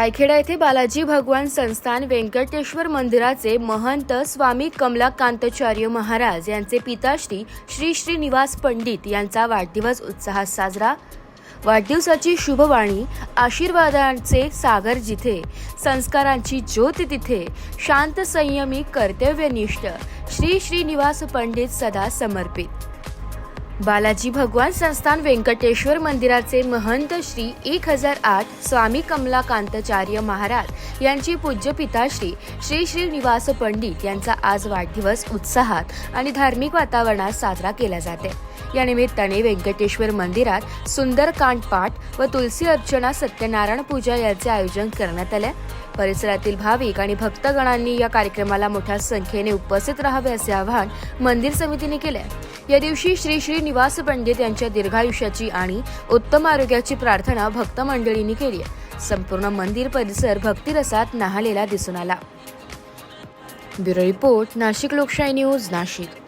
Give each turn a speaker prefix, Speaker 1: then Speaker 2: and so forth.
Speaker 1: रायखेडा येथे बालाजी भगवान संस्थान व्यंकटेश्वर मंदिराचे महंत स्वामी कमलाकांताचार्य महाराज यांचे पिताश्री श्री श्रीनिवास पंडित यांचा वाढदिवस उत्साहात साजरा. वाढदिवसाची शुभवाणी आशीर्वादांचे सागर जिथे संस्कारांची ज्योत तिथे शांत संयमी कर्तव्यनिष्ठ श्री श्रीनिवास पंडित सदा समर्पित. बालाजी भगवान संस्थान व्यंकटेश्वर मंदिराचे महंत श्री एक हजार आठ स्वामी कमलाकांतचार्य महाराज यांची पूज्य पिताश्री श्री श्रीनिवास पंडित यांचा आज वाढदिवस उत्साहात आणि धार्मिक वातावरणात साजरा केला जाते. या निमित्ताने व्यंकटेश्वर मंदिरात सुंदरकांड पाठ व तुलसी अर्चना सत्यनारायण पूजा याचे आयोजन करण्यात आले. परिसरातील भाविक आणि भक्तगणांनी या कार्यक्रमाला मोठ्या संख्येने उपस्थित राहावे असे आवाहन मंदिर समितीने केले. या दिवशी श्री श्री निवास पंडित यांच्या दीर्घायुष्याची आणि उत्तम आरोग्याची प्रार्थना भक्त मंडळींनी केली आहे. संपूर्ण मंदिर परिसर भक्तिरसात न्हालेला दिसून आला. ब्युरो रिपोर्ट नाशिक लोकशाही न्यूज नाशिक.